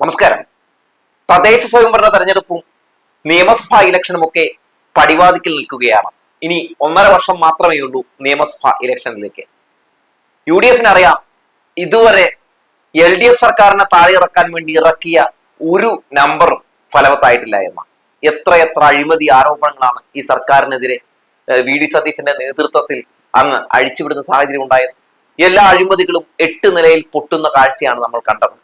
നമസ്കാരം. തദ്ദേശ സ്വയംഭരണ തെരഞ്ഞെടുപ്പും നിയമസഭാ ഇലക്ഷനുമൊക്കെ പടിവാതിക്കൽ നിൽക്കുകയാണ്. ഇനി ഒന്നര വർഷം മാത്രമേ ഉള്ളൂ നിയമസഭാ ഇലക്ഷനിലേക്ക്. യു ഡി എഫിന് അറിയാം ഇതുവരെ എൽ ഡി എഫ് സർക്കാരിനെ താഴെ ഇറക്കാൻ വേണ്ടി ഇറക്കിയ ഒരു നമ്പറും ഫലവത്തായിട്ടില്ല എന്ന. എത്രയെത്ര അഴിമതി ആരോപണങ്ങളാണ് ഈ സർക്കാരിനെതിരെ വി ഡി സതീശന്റെ നേതൃത്വത്തിൽ അങ്ങ് അഴിച്ചുവിടുന്ന സാഹചര്യം ഉണ്ടായത്. എല്ലാ അഴിമതികളും എട്ട് നിലയിൽ പൊട്ടുന്ന കാഴ്ചയാണ് നമ്മൾ കണ്ടത്.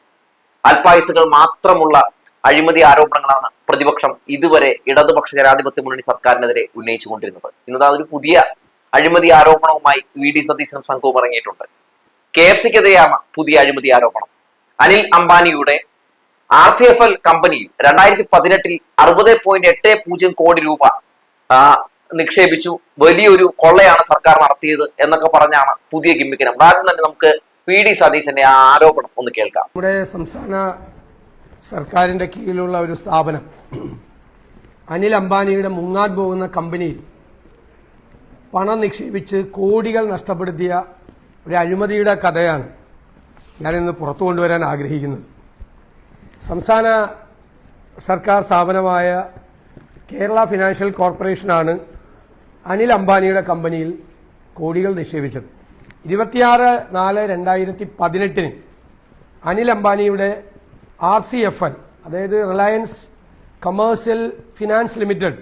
അൽപായുസുകൾ മാത്രമുള്ള അഴിമതി ആരോപണങ്ങളാണ് പ്രതിപക്ഷം ഇതുവരെ ഇടതുപക്ഷ ജനാധിപത്യ മുന്നണി സർക്കാരിനെതിരെ ഉന്നയിച്ചുകൊണ്ടിരുന്നത്. ഇന്നത് ഒരു പുതിയ അഴിമതി ആരോപണവുമായി വി ഡി സതീശനും സംഘവും ഇറങ്ങിയിട്ടുണ്ട്. കെ എഫ് സിക്കെതിരെയാണ് പുതിയ അഴിമതി ആരോപണം. അനിൽ അംബാനിയുടെ ആർ സി എഫ് എൽ കമ്പനിയിൽ രണ്ടായിരത്തി പതിനെട്ടിൽ അറുപത് പോയിന്റ് എട്ട് പൂജ്യം കോടി രൂപ നിക്ഷേപിച്ചു. വലിയൊരു കൊള്ളയാണ് സർക്കാർ നടത്തിയത് എന്നൊക്കെ പറഞ്ഞാണ് പുതിയ ഗിമ്മിക്കിനം. ആദ്യം തന്നെ നമുക്ക് വി ഡി സതീശന്റെ ആ ആരോപണം ഒന്ന് കേൾക്കാം. നമ്മുടെ സംസ്ഥാന സർക്കാരിന്റെ കീഴിലുള്ള ഒരു സ്ഥാപനം അനിൽ അംബാനിയുടെ മുങ്ങാൻ പോകുന്ന കമ്പനിയിൽ പണം നിക്ഷേപിച്ച് കോടികൾ നഷ്ടപ്പെടുത്തിയ ഒരു അഴിമതിയുടെ കഥയാണ് ഞാനിന്ന് പുറത്തു കൊണ്ടുവരാൻ ആഗ്രഹിക്കുന്നത്. സംസ്ഥാന സർക്കാർ സ്ഥാപനമായ കേരള ഫിനാൻഷ്യൽ കോർപ്പറേഷനാണ് അനിൽ അംബാനിയുടെ കമ്പനിയിൽ കോടികൾ നിക്ഷേപിച്ചത്. ഇരുപത്തിയാറ് നാല് രണ്ടായിരത്തി പതിനെട്ടിന് അനിൽ അംബാനിയുടെ ആർ സി എഫ് എൽ അതായത് റിലയൻസ് കമേഴ്സ്യൽ ഫിനാൻസ് ലിമിറ്റഡ്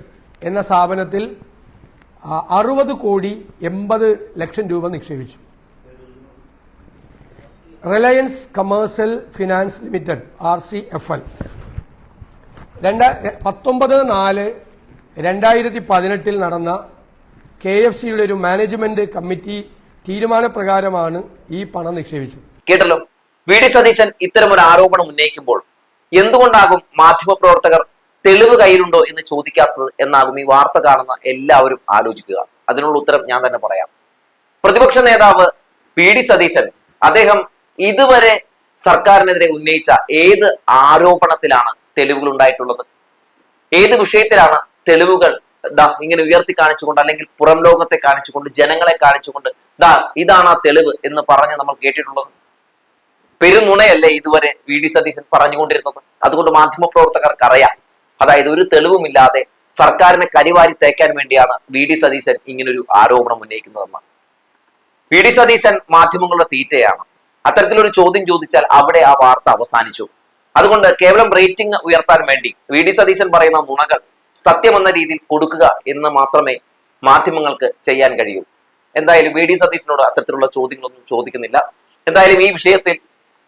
എന്ന സ്ഥാപനത്തിൽ അറുപത് കോടി എൺപത് ലക്ഷം രൂപ നിക്ഷേപിച്ചു. Reliance Commercial Finance Limited R C F L. രണ്ട പത്തൊമ്പത് നാല് രണ്ടായിരത്തി പതിനെട്ടിൽ നടന്ന കെ എഫ് സിയുടെ ഒരു മാനേജ്മെന്റ് കമ്മിറ്റി തീരുമാനപ്രകാരമാണ് ഈ പണം നിക്ഷേപിച്ചത്. കേട്ടല്ലോ? വി. ഡി. സതീശൻ ഇത്തരമൊരു ആരോപണം ഉന്നയിക്കുമ്പോൾ എന്തുകൊണ്ടാകും മാധ്യമപ്രവർത്തകർ തെളിവ് കയ്യിലുണ്ടോ എന്ന് ചോദിക്കാത്തത് എന്നാകും ഈ വാർത്ത കാണുന്ന എല്ലാവരും ആലോചിക്കുക. അതിനുള്ള ഉത്തരം ഞാൻ തന്നെ പറയാം. പ്രതിപക്ഷ നേതാവ് വി. ഡി. സതീശൻ അദ്ദേഹം ഇതുവരെ സർക്കാരിനെതിരെ ഉന്നയിച്ച ഏത് ആരോപണത്തിലാണ് തെളിവുകൾ ഉണ്ടായിട്ടുള്ളത്? ഏത് വിഷയത്തിലാണ് തെളിവുകൾ ദാ ഇങ്ങനെ ഉയർത്തി കാണിച്ചുകൊണ്ട് അല്ലെങ്കിൽ പുറം ലോകത്തെ കാണിച്ചുകൊണ്ട് ജനങ്ങളെ കാണിച്ചുകൊണ്ട് ദാ ഇതാണ് ആ തെളിവ് എന്ന് പറഞ്ഞ് നമ്മൾ കേട്ടിട്ടുള്ളത്. പെരുനുണയല്ലേ ഇതുവരെ വി ഡി സതീശൻ പറഞ്ഞുകൊണ്ടിരുന്നത്? അതുകൊണ്ട് മാധ്യമപ്രവർത്തകർക്ക് അറിയാം അതായത് ഒരു തെളിവുമില്ലാതെ സർക്കാരിനെ കരിവാരി തേക്കാൻ വേണ്ടിയാണ് വി ഡി സതീശൻ ഇങ്ങനൊരു ആരോപണം ഉന്നയിക്കുന്നതെന്ന്. വി ഡി സതീശൻ മാധ്യമങ്ങളുടെ തീറ്റയാണ്. അത്തരത്തിലൊരു ചോദ്യം ചോദിച്ചാൽ അവിടെ ആ വാർത്ത അവസാനിച്ചു. അതുകൊണ്ട് കേവലം റേറ്റിംഗ് ഉയർത്താൻ വേണ്ടി വി ഡി സതീശൻ പറയുന്ന നുണകൾ സത്യമെന്ന രീതിയിൽ കൊടുക്കുക എന്ന് മാത്രമേ മാധ്യമങ്ങൾക്ക് ചെയ്യാൻ കഴിയൂ. എന്തായാലും വി ഡി സതീശനോട് അത്തരത്തിലുള്ള ചോദ്യങ്ങളൊന്നും ചോദിക്കുന്നില്ല. എന്തായാലും ഈ വിഷയത്തിൽ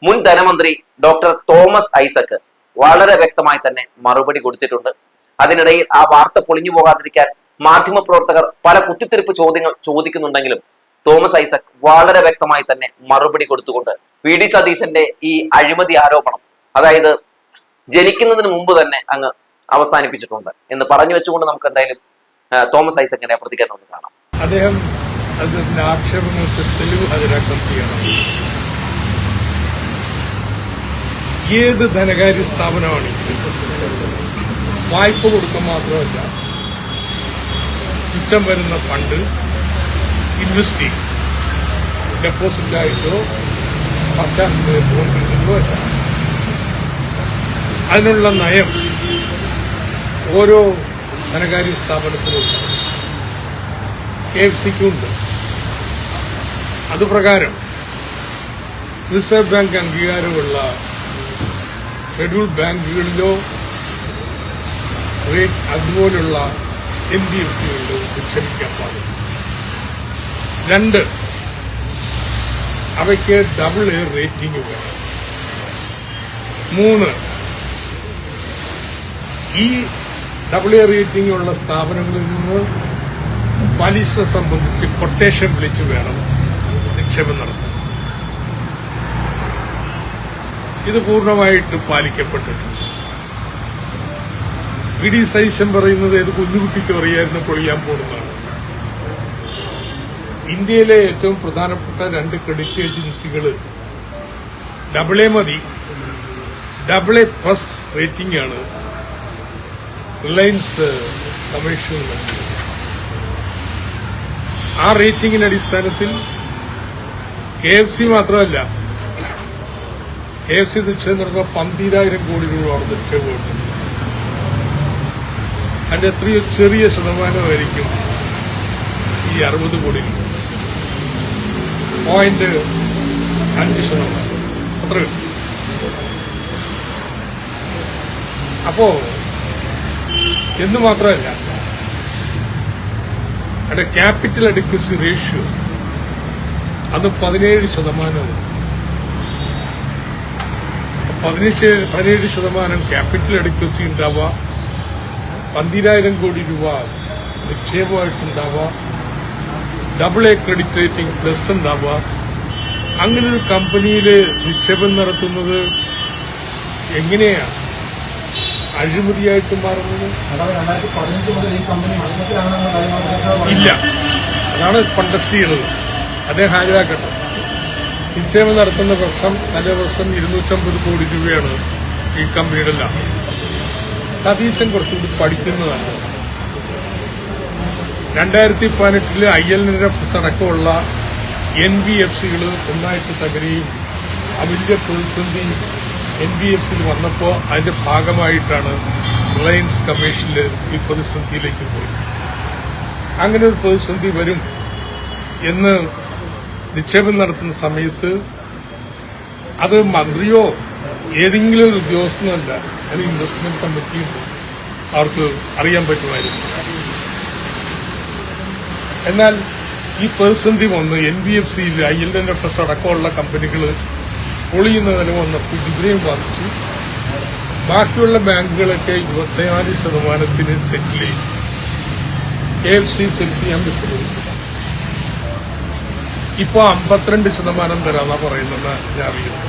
മുൻ ധനമന്ത്രി ഡോക്ടർ തോമസ് ഐസക്ക് വളരെ വ്യക്തമായി തന്നെ മറുപടി കൊടുത്തിട്ടുണ്ട്. അതിനിടയിൽ ആ വാർത്ത പൊളിഞ്ഞു പോകാതിരിക്കാൻ മാധ്യമപ്രവർത്തകർ പല കുത്തിത്തിരിപ്പ് ചോദ്യങ്ങൾ ചോദിക്കുന്നുണ്ടെങ്കിലും തോമസ് ഐസക് വളരെ വ്യക്തമായി തന്നെ മറുപടി കൊടുത്തുകൊണ്ട് വി ഡി സതീശന്റെ ഈ അഴിമതി ആരോപണം അതായത് ജനിക്കുന്നതിന് മുമ്പ് തന്നെ അങ്ങ് അവസാനിപ്പിച്ചിട്ടുണ്ട്. എന്ന് പറഞ്ഞു വെച്ചുകൊണ്ട് നമുക്ക് എന്തായാലും തോമസ് ഐസക്കിന്റെ പ്രതികരണം ഒന്ന് കാണാം. അദ്ദേഹം അതിന്റെ ആക്ഷേപങ്ങൾക്ക് തെളിവ് ഹാജരാക്കാൻ ചെയ്യണം. ഏത് ധനകാര്യ സ്ഥാപനമാണ് വായ്പ കൊടുക്കുക മാത്രമല്ല മിച്ചം വരുന്ന ഫണ്ട് ഇൻവെസ്റ്റ് ചെയ്യും. ഡെപ്പോസിറ്റായിട്ടോ പറ്റാത്ത ബോണ്ടിലോ അല്ല. അതിനുള്ള നയം ഓരോ ധനകാര്യ സ്ഥാപനത്തിലുണ്ട് കെ എഫ് സിക്കുണ്ട് അതുപ്രകാരം റിസർവ് ബാങ്ക് അംഗീകാരമുള്ള ഷെഡ്യൂൾ ബാങ്കുകളിലോ റേറ്റ് അതുപോലുള്ള എൻ ഡി എഫ് സികളിലോ നിക്ഷേപിക്കാൻ പാടില്ല. രണ്ട് അവയ്ക്ക് ഡബിൾ എ റേറ്റിംഗ് വേണം. മൂന്ന് ഈ ഡബിൾ എ റേറ്റിംഗ് ഉള്ള സ്ഥാപനങ്ങളിൽ നിന്ന് പലിശ സംബന്ധിച്ച് കൊട്ടേഷൻ വിളിച്ചു വേണം നിക്ഷേപം നടത്താൻ. ഇത് പൂർണമായിട്ട് പാലിക്കപ്പെട്ടിട്ടുണ്ട്. വി ഡി സതീശൻ പറയുന്നത് ഏത് കുഞ്ഞുകുട്ടിക്ക് അറിയായിരുന്നു പൊളിയാൻ പോകുന്നതാണ് ഇന്ത്യയിലെ ഏറ്റവും പ്രധാനപ്പെട്ട രണ്ട് ക്രെഡിറ്റ് ഏജൻസികൾ ഡബിൾ എ മതി. ഡബിൾ എ പ്ലസ് റേറ്റിംഗ് ആണ്. റിലയൻസ് കമ്മീഷൻ ആ റേറ്റിംഗിന്റെ അടിസ്ഥാനത്തിൽ കെ എഫ് സി മാത്രമല്ല കെ എഫ് സി നിക്ഷേപം നടന്ന പന്തിരായിരം കോടി രൂപയാണ് നിക്ഷേപം കിട്ടുന്നത് അതിന്റെ എത്രയോ ചെറിയ ശതമാനമായിരിക്കും ഈ അറുപത് കോടി രൂപ. പോയിന്റ് അഞ്ച് ശതമാനം. അത്ര അപ്പോ എന്ന് മാത്രമല്ല അതിന്റെ ക്യാപിറ്റൽ അഡിക്വസി റേഷ്യോ അത് പതിനേഴ് ശതമാനവും. പതിനേഴ് പതിനേഴ് ശതമാനം ക്യാപിറ്റൽ അഡിക്വസി ഉണ്ടാവുക പന്തിരായിരം കോടി രൂപ നിക്ഷേപമായിട്ടുണ്ടാവുക double A credit rating plus ഉണ്ടാവുക. അങ്ങനെ ഒരു കമ്പനിയിൽ നിക്ഷേപം നടത്തുന്നത് എങ്ങനെയാണ്? അഴിമതിയായിട്ട് മാറുന്നത്? ഇല്ല. അതാണ് കണ്ടസ്റ്റ് ചെയ്യുന്നത്. അദ്ദേഹം ഹാജരാക്കട്ടെ. നിക്ഷേപം നടത്തുന്ന വർഷം നല്ല വർഷം ഇരുന്നൂറ്റമ്പത് കോടി രൂപയാണ് ഈ കമ്പനിയുടെ ലാഭം. സതീശൻ കുറച്ചുകൂടി പഠിക്കുന്നതാണ്. രണ്ടായിരത്തി പതിനെട്ടിൽ ഐ എൽ എൻ എഫ് അടക്കമുള്ള എൻ ബി എഫ് സികൾ ഒന്നായിട്ട് തകരുകയും ആ വലിയ പ്രതിസന്ധി എൻ ബി എഫ് സിയിൽ വന്നപ്പോൾ അതിന്റെ ഭാഗമായിട്ടാണ് റിലയൻസ് കമ്മീഷനിൽ ഈ പ്രതിസന്ധിയിലേക്ക് പോയത്. അങ്ങനെ ഒരു പ്രതിസന്ധി വരും എന്ന് നിക്ഷേപം നടത്തുന്ന സമയത്ത് അത് മന്ത്രിയോ ഏതെങ്കിലും ഒരു ഉദ്യോഗസ്ഥനോ അല്ല അത് ഇൻവെസ്റ്റ്മെന്റ് കമ്മിറ്റിയും അവർക്ക് അറിയാൻ പറ്റുമായിരുന്നു. എന്നാൽ ഈ പ്രതിസന്ധി വന്ന് എൻ ബി എഫ് സിയിൽ I L N F S അടക്കമുള്ള കമ്പനികൾ പൊളിയുന്ന നില വന്നപ്പോൾ ഇവരെയും ബാധിച്ചു. ബാക്കിയുള്ള ബാങ്കുകളൊക്കെ ഇരുപത്തിനാല് ശതമാനത്തിന് സെറ്റിൽ ചെയ്തു. കെ എഫ് സി സെറ്റ് ചെയ്യാൻ വിശ്രമിക്കുന്നു ഇപ്പൊ അമ്പത്തിരണ്ട് ശതമാനം തരാന്നാ പറയുന്നത് ഞാൻ അറിയുന്നു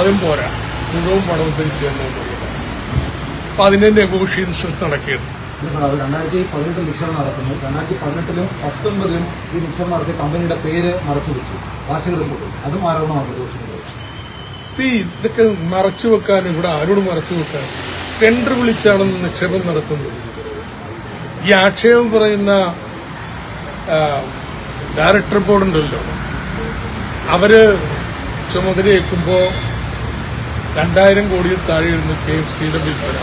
അതും പോരാ. മുഴുവൻ പണവും തിരിച്ചു തന്നെ അപ്പൊ അതിന്റെ നെഗോഷിയേഷൻസ് നടക്കുകയാണ്. രണ്ടായിരത്തി പതിനെട്ടിൽ നിക്ഷേപം നടത്തുന്നു രണ്ടായിരത്തി പതിനെട്ടിലും പത്തൊൻപതിലും ഈ നിക്ഷേപം നടത്തിയ കമ്പനിയുടെ പേര് മറച്ചു വെച്ചു. വാർഷിക റിപ്പോർട്ടിൽ. അതും ആരോപണമാണ് പ്രതിപക്ഷത്തിന്റെ സി ഇതൊക്കെ മറച്ചു വെക്കാൻ ഇവിടെ ആരോട് മറച്ചു വെക്കാൻ? ടെൻഡർ വിളിച്ചാണ് നിക്ഷേപം നടത്തുന്നത് ഈ ആക്ഷേപം പറയുന്ന ഡയറക്ടർ ബോർഡ് ഉണ്ടല്ലോ. അവർ ചുമതലയേക്കുമ്പോ രണ്ടായിരം കോടിയിൽ താഴെയായിരുന്നു കെ എഫ് സിയുടെ വിൽപ്പന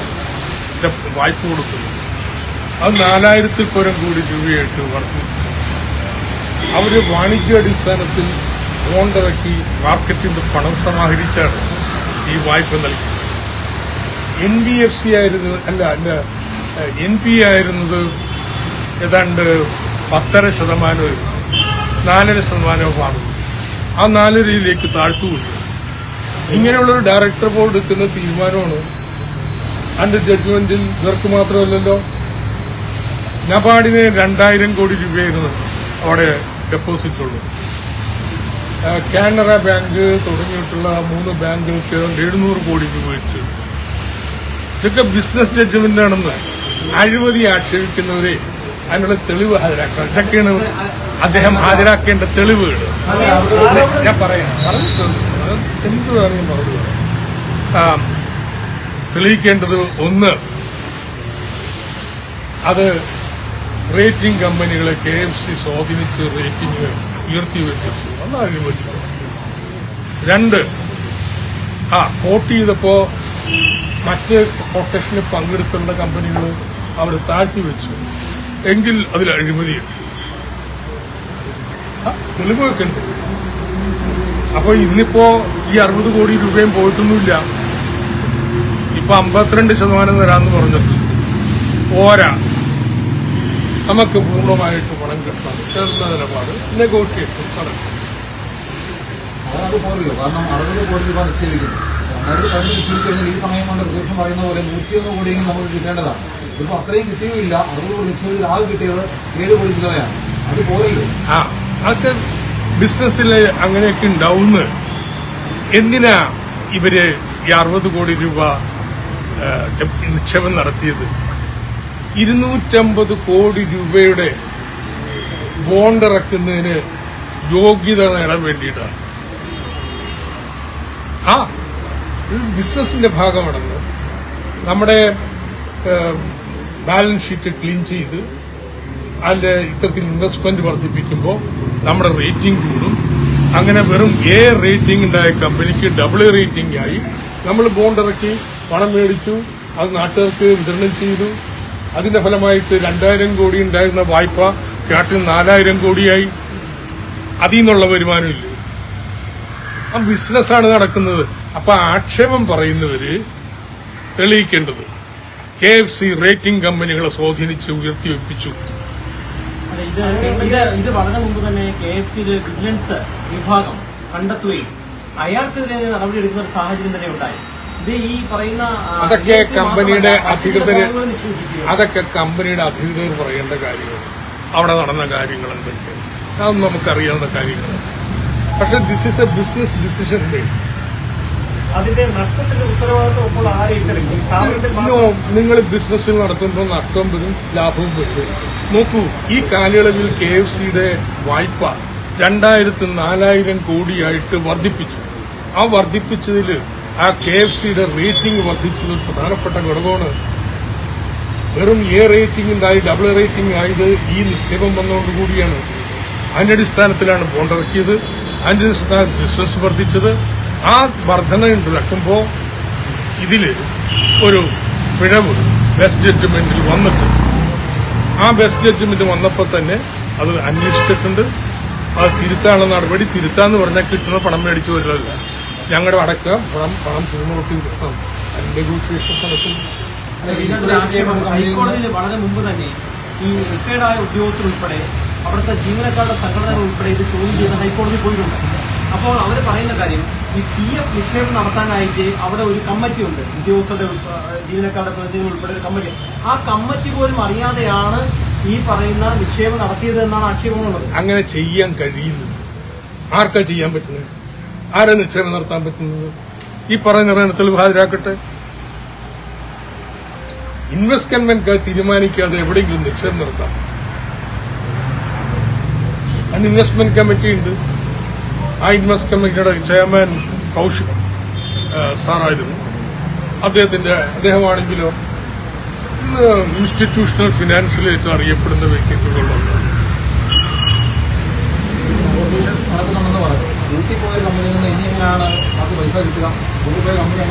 വായ്പ കൊടുക്കുന്നു. അത് നാലായിരത്തിൽ പരം കോടി രൂപയായിട്ട് വർദ്ധിച്ചു. അവർ വാണിജ്യാടിസ്ഥാനത്തിൽ ബോണ്ടിറക്കി മാർക്കറ്റിൽ നിന്ന് പണം സമാഹരിച്ചാണ് ഈ വായ്പ നൽകി എൻ ബി എഫ് സി ആയിരുന്നു അല്ല അല്ല എൻ പി ആയിരുന്നത് ഏതാണ്ട് പത്തര ശതമാനവും നാലര ശതമാനവുമാണ്. ആ നാലരയിലേക്ക് താഴ്ത്തുകൊണ്ടു ഇങ്ങനെയുള്ളൊരു ഡയറക്ടർ ബോർഡ് എടുക്കുന്ന തീരുമാനമാണ് അതിന്റെ ജഡ്ജ്മെന്റിൽ ഇവർക്ക് മാത്രമല്ലല്ലോ നബാർഡിന് രണ്ടായിരം കോടി രൂപയായിരുന്നു അവിടെ ഡെപ്പോസിറ്റ് ഉള്ളത്. ആ, കാനറ ബാങ്ക് തുടങ്ങിയിട്ടുള്ള മൂന്ന് ബാങ്കുകൾക്ക് എഴുന്നൂറ് കോടി രൂപ വെച്ച്. ഇതൊക്കെ ബിസിനസ് ജഡ്ജ്മെന്റ് ആണെന്ന് അഴിമതി ആക്ഷേപിക്കുന്നവരെ അതിനുള്ള തെളിവ് ഹാജരാക്കണം. ഇതൊക്കെയാണ് അദ്ദേഹം ഹാജരാക്കേണ്ട തെളിവുകൾ. ഞാൻ പറയാം. എന്ത് വേണമെങ്കിലും മറുപടി തെളിയിക്കേണ്ടത് ഒന്ന് അത് റേറ്റിംഗ് കമ്പനികളെ കെ എഫ് സി സ്വാധീനിച്ച് റേറ്റിംഗ് ഉയർത്തി വെച്ചിട്ടു രണ്ട്. ആ വോട്ട് ചെയ്തപ്പോ മറ്റ് കൊട്ടേഷനിൽ പങ്കെടുത്തുള്ള കമ്പനികൾ അവർ താഴ്ത്തി വെച്ചു. എങ്കിൽ അതിൽ അഴിമതി തെളിവൊക്കെ ഉണ്ട്. അപ്പൊ ഇന്നിപ്പോ ഈ അറുപത് കോടി രൂപയും പോയിട്ടൊന്നുമില്ല. ഇപ്പൊ അമ്പത്തിരണ്ട് ശതമാനം തരാന്ന് പറഞ്ഞു പോരാ. നമുക്ക് പൂർണമായിട്ട് പണം കിട്ടണം. ചേർന്ന നിലപാട്. നെഗോഷിയേഷൻ നടക്കും. അത് പോരല്ലോ കാരണം അറുപത് കോടി രൂപ നിക്ഷേപിക്കുന്നു. അതായത് പതിനെട്ട് നിക്ഷേപിച്ചു കഴിഞ്ഞാൽ ഈ സമയം കൊണ്ട് പ്രതിപക്ഷം പറയുന്ന പോലെ നൂറ്റിയൊന്ന് കോടിയെങ്കിലും നമുക്ക് കിട്ടേണ്ടതാണ്. ഇപ്പോൾ അത്രയും കിട്ടിയുമില്ല. അറുപത് കോടി നിക്ഷേപത്തിൽ ആകെ കിട്ടിയത് ഏഴ് കോടി രൂപയാണ് അത് പോരല്ലോ. അതൊക്കെ ബിസിനസ്സിൽ അങ്ങനെയൊക്കെ ഉണ്ടാവുന്ന. എന്തിനാ ഇവർ ഈ അറുപത് കോടി രൂപ നിക്ഷേപം നടത്തിയത്? ഇരുന്നൂറ്റമ്പത് കോടി രൂപയുടെ ബോണ്ട് ഇറക്കുന്നതിന് യോഗ്യത നേടാൻ വേണ്ടിയിട്ടാണ്. ആ ഇത് ബിസിനസിന്റെ ഭാഗമാണെന്ന് നമ്മുടെ ബാലൻസ് ഷീറ്റ് ക്ലീൻ ചെയ്ത് അതിന്റെ ഇത്തരത്തിൽ ഇൻവെസ്റ്റ്മെന്റ് വർദ്ധിപ്പിക്കുമ്പോൾ നമ്മുടെ റേറ്റിംഗ് കൂടും. അങ്ങനെ വെറും എ റേറ്റിംഗ് ഉണ്ടായ കമ്പനിക്ക് ഡബിൾ റേറ്റിംഗ് ആയി നമ്മൾ ബോണ്ട് ഇറക്കി പണം മേടിച്ചു അത് നാട്ടുകാർക്ക് വിതരണം ചെയ്തു. അതിന്റെ ഫലമായിട്ട് രണ്ടായിരം കോടി ഉണ്ടായിരുന്ന വായ്പ കാട്ടിൽ നാലായിരം കോടിയായി. അതിൽ നിന്നുള്ള വരുമാനമില്ല ആ ബിസിനസ്സാണ് നടക്കുന്നത്. അപ്പൊ ആക്ഷേപം പറയുന്നവര് തെളിയിക്കേണ്ടത്. കെ എഫ് സി റേറ്റിംഗ് കമ്പനികളെ സ്വാധീനിച്ച് ഉയർത്തിവെപ്പിച്ചു ഇത് ഇത് വളരെ മുമ്പ് തന്നെ കെ എഫ് സിയുടെ വിജിലൻസ് വിഭാഗം കണ്ടെത്തുകയും അയാൾക്കെതിരെ നടപടി എടുക്കുന്ന ഒരു സാഹചര്യം തന്നെ ഉണ്ടായി. ഇത് ഈ പറയുന്ന അതൊക്കെ കമ്പനിയുടെ നിക്ഷേപിക്കുകയും. അതൊക്കെ കമ്പനിയുടെ അധികൃതർ പറയേണ്ട കാര്യങ്ങൾ. അവിടെ നടന്ന കാര്യങ്ങൾ എന്തൊക്കെയാണ്? അതൊന്നും നമുക്കറിയാവുന്ന കാര്യങ്ങളാണ് പക്ഷെ this is a business decision സ്ഥാപനത്തിൽ നിങ്ങൾ ബിസിനസ് നടത്തുമ്പോൾ നഷ്ടം വരും ലാഭവും വരും നോക്കൂ ഈ കാലയളവിൽ കെ എഫ് സിയുടെ വായ്പ രണ്ടായിരത്തി നാലായിരം കോടിയായിട്ട് വർദ്ധിപ്പിച്ചു. ആ വർദ്ധിപ്പിച്ചതിൽ ആ കെ എഫ് സിയുടെ റേറ്റിംഗ് വർദ്ധിച്ചത് പ്രധാനപ്പെട്ട ഘടകമാണ്. വെറും എ റേറ്റിംഗ് ഉണ്ടായി ഡബിൾ റേറ്റിംഗ് ആയത് ഈ നിക്ഷേപം വന്നതോടുകൂടിയാണ് അതിന്റെ അടിസ്ഥാനത്തിലാണ് ബോണ്ട് ഇറക്കിയത്. അടിസ്ഥാനത്തിൽ ബിസിനസ് വർദ്ധിച്ചത് ആ വർധന ഉണ്ടാക്കുമ്പോൾ ഇതിൽ ഒരു പിഴവ് ബെസ്റ്റ് ജഡ്ജ്മെന്റിൽ വന്നിട്ടുണ്ട് ആ ബെസ്റ്റ് ജഡ്ജ്മെന്റ് വന്നപ്പോൾ തന്നെ അത് അന്വേഷിച്ചിട്ടുണ്ട്. അത് തിരുത്താനുള്ള നടപടി തിരുത്താന്ന് പറഞ്ഞാൽ കിട്ടുന്ന പണം മേടിച്ചു വരില്ല ഞങ്ങളുടെ അടക്കം പണം പണം തിരുമുട്ടി നെഗോഷിയേഷൻ സമയത്തും ഹൈക്കോടതിയിൽ വളരെ മുമ്പ് തന്നെ ഈ റിട്ടയർഡായ ഉദ്യോഗസ്ഥർ ഉൾപ്പെടെ അവിടുത്തെ ജീവനക്കാരുടെ സംഘടനകൾ ഉൾപ്പെടെ ഇത് ചോദ്യം ചെയ്ത് ഹൈക്കോടതി പോയിട്ടുണ്ട്. അപ്പോൾ അവർ പറയുന്ന കാര്യം ഈ പി എഫ് നിക്ഷേപം നടത്താനായിട്ട് അവിടെ ഒരു കമ്മിറ്റി ഉണ്ട്. ഉദ്യോഗസ്ഥരുടെ ജീവനക്കാരുടെ പ്രതിനിധികൾ ഉൾപ്പെടെ ഒരു കമ്മിറ്റി. ആ കമ്മിറ്റി പോലും അറിയാതെയാണ് ഈ പറയുന്ന നിക്ഷേപം നടത്തിയത് എന്നാണ് ആക്ഷേപമുള്ളത്. അങ്ങനെ ചെയ്യാൻ കഴിയില്ല ആർക്കാ ചെയ്യാൻ പറ്റുന്നത്? ആരാ നിക്ഷേപം നടത്താൻ പറ്റുന്നത്? ഈ പറയുന്ന നിർണയത്തിൽ ഹാജരാക്കട്ടെ. ഇൻവെസ്റ്റ്മെന്റ് തീരുമാനിക്കാതെ എവിടെയെങ്കിലും നിക്ഷേപം നടത്താം. അതിന് ഇൻവെസ്റ്റ്മെന്റ് കമ്മിറ്റി ഉണ്ട്. ആ ഇൻവെസ്റ്റ് കമ്മിറ്റിയുടെ ചെയർമാൻ കൗശിക് സാറായിരുന്നു. അദ്ദേഹത്തിന്റെ അദ്ദേഹമാണെങ്കിലോ ഇൻസ്റ്റിറ്റ്യൂഷണൽ ഫിനാൻഷ്യൽ ഏറ്റവും അറിയപ്പെടുന്ന എങ്ങനെ-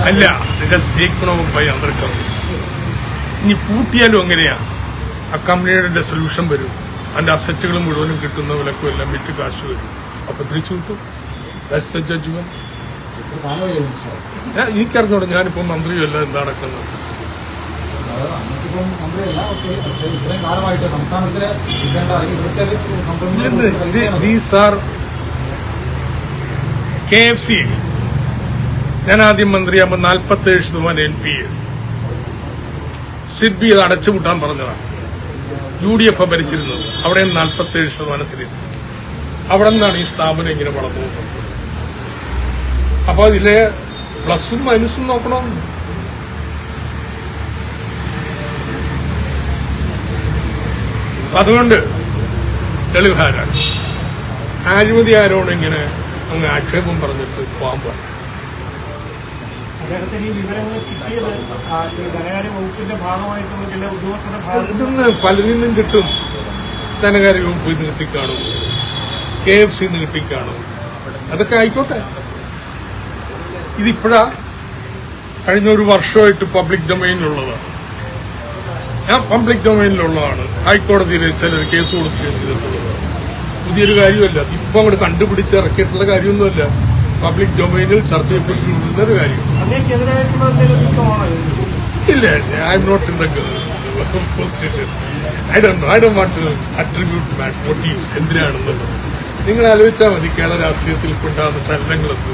അല്ല ബൈ കമ്പനി ഇനി പൂട്ടിയാലും എങ്ങനെയാ ആ കമ്പനിയുടെ സൊല്യൂഷൻ വരും. അതിന്റെ അസറ്റുകൾ മുഴുവനും കിട്ടുന്ന വിലക്കും എല്ലാം വിറ്റ് കാശ് വരും. അപ്പൊ തിരിച്ചു കിട്ടും. ദാറ്റ്സ് ദ ജഡ്ജ്മെന്റ് ഞാൻ കാലമല്ലേ മിനിസ്റ്റർ എനിക്കറിഞ്ഞോളൂ ഞാനിപ്പോ മന്ത്രിയല്ല എന്താ നടക്കുന്നത്? കെ എഫ് സി ഞാൻ ആദ്യം മന്ത്രിയാകുമ്പോൾ നാൽപ്പത്തേഴ് ശതമാനം എൻ പി എ സിഡ്ബി അടച്ചുപൂട്ടാൻ പറഞ്ഞതാണ്. യു ഡി എഫ് ഭരിച്ചിരുന്നത് അവിടെ നാൽപ്പത്തി ഏഴ് ശതമാനത്തിലിരുന്നു അവിടെ നിന്നാണ് ഈ സ്ഥാപനം ഇങ്ങനെ വളർന്നു പോകുന്നത്. അപ്പൊ ഇതിലെ പ്ലസും മൈനസും നോക്കണം. അതുകൊണ്ട് തെളിവാരാണ് അഴിമതി ആരോട് അങ്ങ് ആക്ഷേപം പറഞ്ഞിട്ട് പോകാൻ പാടില്ല. അദ്ദേഹത്തിന് ഈ വിവരങ്ങൾ കിട്ടിയത് ധനകാര്യ വകുപ്പിന്റെ ഭാഗമായിട്ടുള്ള ചില ഉദ്യോഗസ്ഥരുടെ ഭാഗത്ത് ഇതൊന്ന് പലരിൽ നിന്നും കിട്ടും. ധനകാര്യ വകുപ്പിൽ നിന്ന് കിട്ടിക്കാണും. കെ എഫ് സി നിന്ന് കിട്ടിക്കാണും. അതൊക്കെ ആയിക്കോട്ടെ. ഇതിപ്പോഴാ കഴിഞ്ഞ ഒരു വർഷമായിട്ട് പബ്ലിക് ഡൊമൈനിലുള്ളതാണ് ഞാൻ പബ്ലിക് ഡൊമൈനിലുള്ളതാണ് ഹൈക്കോടതിയിൽ ചിലർ കേസ് കൊടുത്തിട്ടുള്ളത് പുതിയൊരു കാര്യമല്ല. ഇപ്പൊ അങ്ങോട്ട് കണ്ടുപിടിച്ച് ഇറക്കിയിട്ടുള്ള കാര്യമൊന്നുമല്ല. പബ്ലിക് ഡൊമൈനിൽ ചർച്ച ചെയ്യപ്പെട്ടിട്ടുള്ള ഒരു കാര്യം ഇല്ല I am not in the position I do I do want to attribute mat motives എന്തിനാണെന്നുള്ളത്. നിങ്ങൾ ആലോചിച്ചാൽ മതി കേരള രാഷ്ട്രീയത്തിൽ ഉണ്ടാകുന്ന ചലനങ്ങളെന്ത്?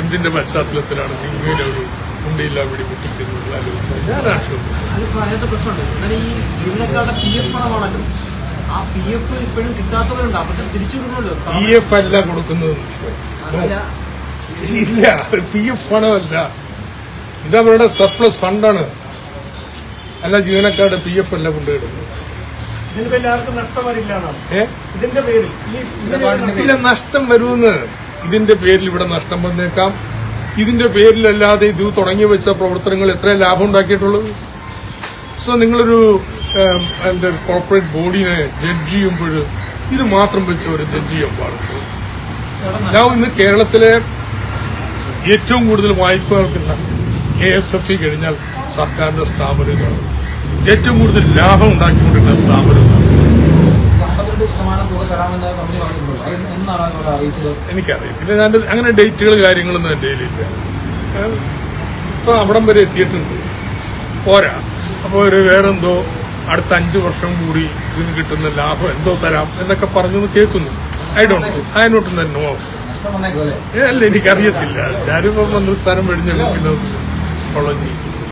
എന്തിന്റെ പശ്ചാത്തലത്തിലാണ് ഇങ്ങനെ ഒരു ഉണ്ടയില്ല പിടി പൊട്ടിക്കുന്നത് ആലോചിച്ചാൽ ഞാൻ രാഷ്ട്രീയം പി എഫ് അല്ല കൊടുക്കുന്നത് ഇല്ല പി എഫ് പണമല്ല ഇത് അവരുടെ സർപ്ലസ് ഫണ്ടാണ് അല്ല ജീവനക്കാരുടെ പി എഫ് അല്ല കൊണ്ടുവരുന്നത്. ഇല്ല നഷ്ടം വരുമെന്ന്. ഇതിന്റെ പേരിൽ ഇവിടെ നഷ്ടം വന്നേക്കാം. ഇതിന്റെ പേരിലല്ലാതെ ഇത് തുടങ്ങി വെച്ച പ്രവർത്തനങ്ങൾ എത്ര ലാഭം ഉണ്ടാക്കിയിട്ടുള്ളത്? സോ നിങ്ങളൊരു എന്റെ കോർപ്പറേറ്റ് ബോഡിനെ ജഡ്ജ് ചെയ്യുമ്പോൾ ഇത് മാത്രം വെച്ച് ഒരു ജഡ്ജ് ചെയ്യാൻ പാടുള്ളൂ. ഞാൻ ഇന്ന് കേരളത്തിലെ ഏറ്റവും കൂടുതൽ വായ്പ കിട്ടുന്ന കെ എസ് എഫ് ഇ കഴിഞ്ഞാൽ സർക്കാരിന്റെ സ്ഥാപനങ്ങളാണ്. ഏറ്റവും കൂടുതൽ ലാഭം ഉണ്ടാക്കിക്കൊണ്ടിരുന്ന സ്ഥാപനങ്ങളാണ്. എനിക്കറിയത്തില്ല. ഞാൻ അങ്ങനെ ഡേറ്റുകൾ കാര്യങ്ങളൊന്നും എന്റെ കയ്യിലില്ല. ഇപ്പൊ അവിടം വരെ എത്തിയിട്ടുണ്ട്. പോരാ. അപ്പോൾ ഒരു വേറെന്തോ അടുത്ത അഞ്ചു വർഷം കൂടി ഇതിന് കിട്ടുന്ന ലാഭം എന്തോ തരാം എന്നൊക്കെ പറഞ്ഞു കേൾക്കുന്നു. ഐ ഡോണ്ട് അതിനോട്ടും തന്നെ നോ നഷ്ടം വന്നേക്കും അല്ലേ എനിക്കറിയത്തില്ല. ഞാനിപ്പോ മന്ത്രിസ്ഥാനം സ്ഥാനം പിന്നെ ഫോളോ ചെയ്യും